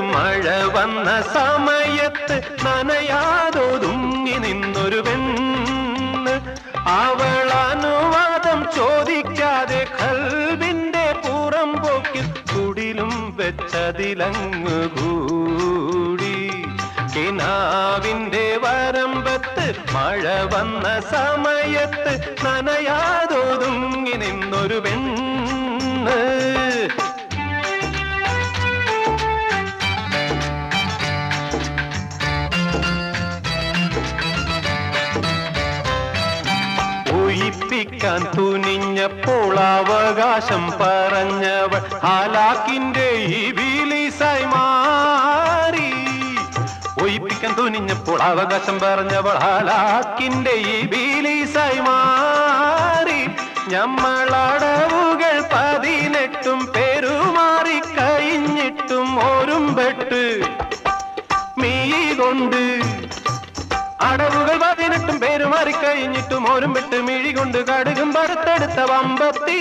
മഴ വന്ന സമയത്ത് നനയാതൊതുങ്ങി നിന്നൊരു പെണ്ണ്. അവൾ ചോദിക്കാതെ കൽവിന്റെ പുറം പോക്കിൽ കുടിലും വെച്ചതിലങ്ങ് കൂടി. കിനാവിന്റെ വരമ്പത്ത് മഴ വന്ന സമയത്ത് നനയാതൊതുങ്ങി നിന്നൊരു പെണ്ണ്. ഒയിപ്പിക്കാൻ തുനിഞ്ഞപ്പോൾ അവകാശം പറഞ്ഞവൾ ഹാലാക്കിന്റെ ഈ ബിലീസായി മാറി. ഒയിപ്പിക്കാൻ തുനിഞ്ഞപ്പോൾ അവകാശം പറഞ്ഞവൾ ഹാലാക്കിന്റെ ഈ ബിലീസായി മാറി. ഞമ്മളടവുകൾ പതിനെട്ടും പെരുമാറി കഴിഞ്ഞിട്ടും ഓരുംപെട്ട് മീ കൊണ്ട് അടവുകൾ പതിനെട്ടും പേരുമാറി കഴിഞ്ഞിട്ടും ഓരും വിട്ട് മിഴി കൊണ്ട് കടുകും പടുത്തെടുത്ത വമ്പത്തി.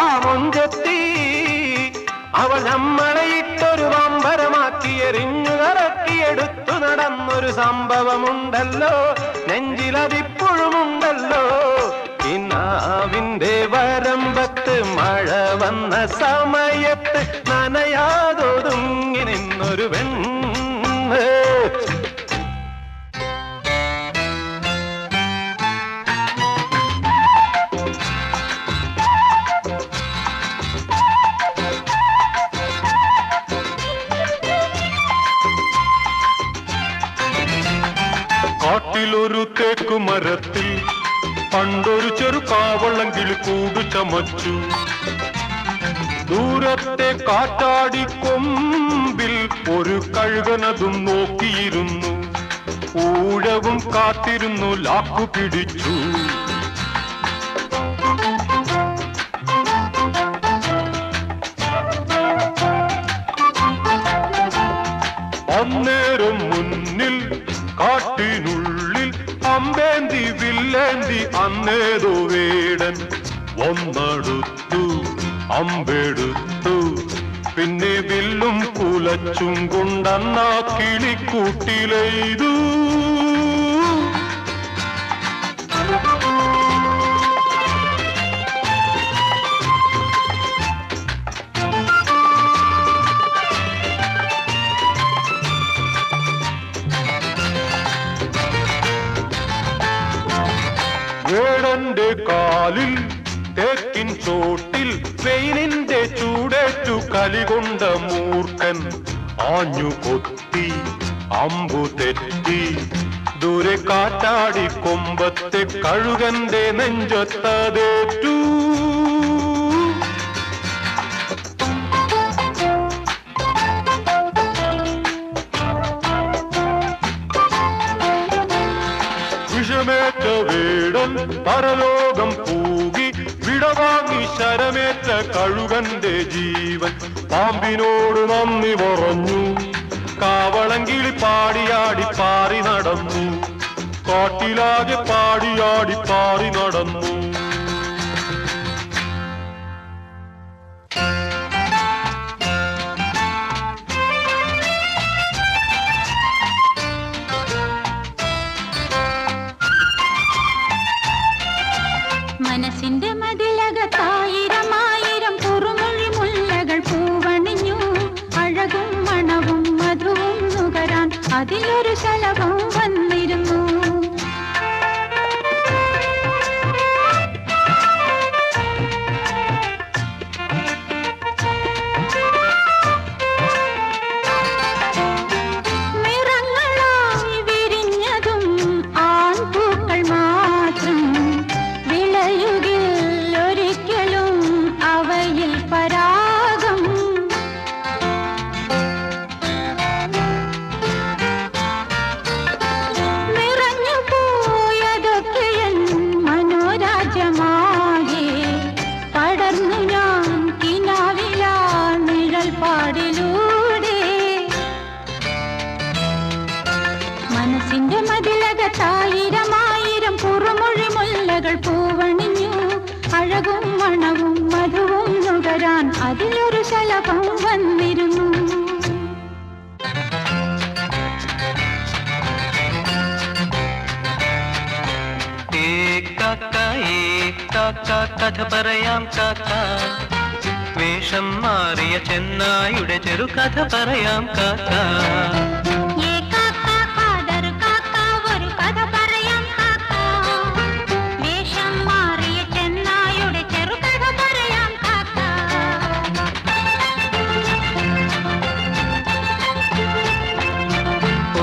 ആ മൊഞ്ചത്തി അവൾ നമ്മളെ ഇട്ടൊരു വമ്പരമാക്കി എറിഞ്ഞു കറക്കിയെടുത്തു നടന്നൊരു സംഭവമുണ്ടല്ലോ നെഞ്ചിലതിപ്പോഴുമുണ്ടല്ലോ. കിനാവിന്റെ വരമ്പത്ത് മഴ വന്ന സമയത്ത് നനയാതൊതുങ്ങി കാട്ടിലൊരു തേക്കുമരത്തിൽ പണ്ടൊരു ചെറു കാവളം കിളി കൂടു ചമച്ചു. ദൂരത്തെ കാറ്റാടി കൊമ്പിൽ ഒരു കഴുകനതും നോക്കിയിരുന്നു. ഊഴവും കാത്തിരുന്നു ലാക്കു പിടിച്ചു. അന്നേരം മുന്നിൽ അമ്പേന്തി വില്ലേന്തി അന്നേതോ വേടൻ ഒന്നടുത്തു അമ്പെടുത്തു. പിന്നെ വില്ലും കുലച്ചും കൊണ്ടന്നാ കിളിക്കൂട്ടിലെയ്തു. തേക്കിൻ ചോട്ടിൽ വെയിലിന്റെ ചൂടേറ്റു കലികൊണ്ട മൂർഖൻ ആഞ്ഞു കൊത്തി അമ്പു തെറ്റി. ദൂരെ കാറ്റാടി കൊമ്പത്തെ കഴുകന്റെ നെഞ്ചത്തതേറ്റു. വിഷമേറ്റ വീടൻ പരലോകം വിടവാങ്ങി ശരമേറ്റ കഴുകന്റെ ജീവൻ. പാമ്പിനോട് നന്ദി പറഞ്ഞു. കാവളങ്കിളി പാടിയാടി പാറി നടന്നു. കാട്ടിലാകെ പാടിയാടി പാറി നടന്നു. കാക്ക ഒരു കഥ പറയാം കാക്ക വേഷം മാറിയ ചെന്നായുടെ ചെറുകഥ പറയാം കാക്ക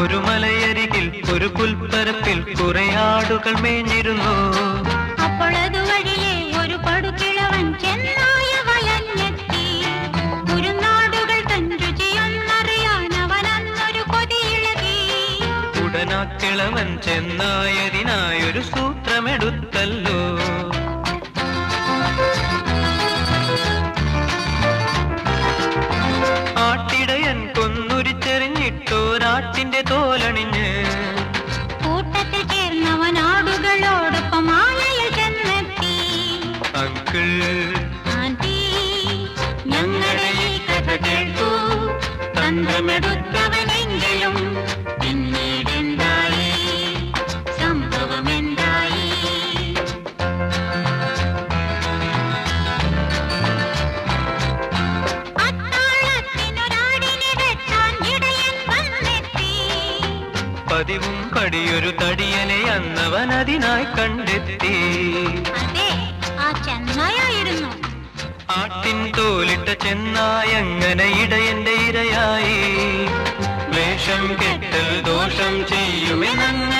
ഒരു മലയരികിൽ ഒരു പുൽപ്പരപ്പിൽ കുറെ ആടുകൾ മേഞ്ഞിരുന്നു. അതുവഴിയെ ഒരു പടുകിഴവൻ ചെന്നായ വലഞ്ഞെത്തി ഒരു നാടുകൾ തൻ രുചിയൊന്നറിയാൻ അവൻ അന്നൊരു കൊതിയിളകി. ഉടനാ കിളവൻ ചെന്നായതിനായൊരു സൂത്രമെടുത്തല്ലോ പടിയൊരു തടിയനെ അന്നവൻ അതിനായി കണ്ടെത്തി. ആട്ടിൻ തോലിട്ട ചെന്നായങ്ങനെ ഇടയന്റെ ഇരയായി. വേഷം കെട്ടൽ ദോഷം ചെയ്യുമെന്നങ്ങനെ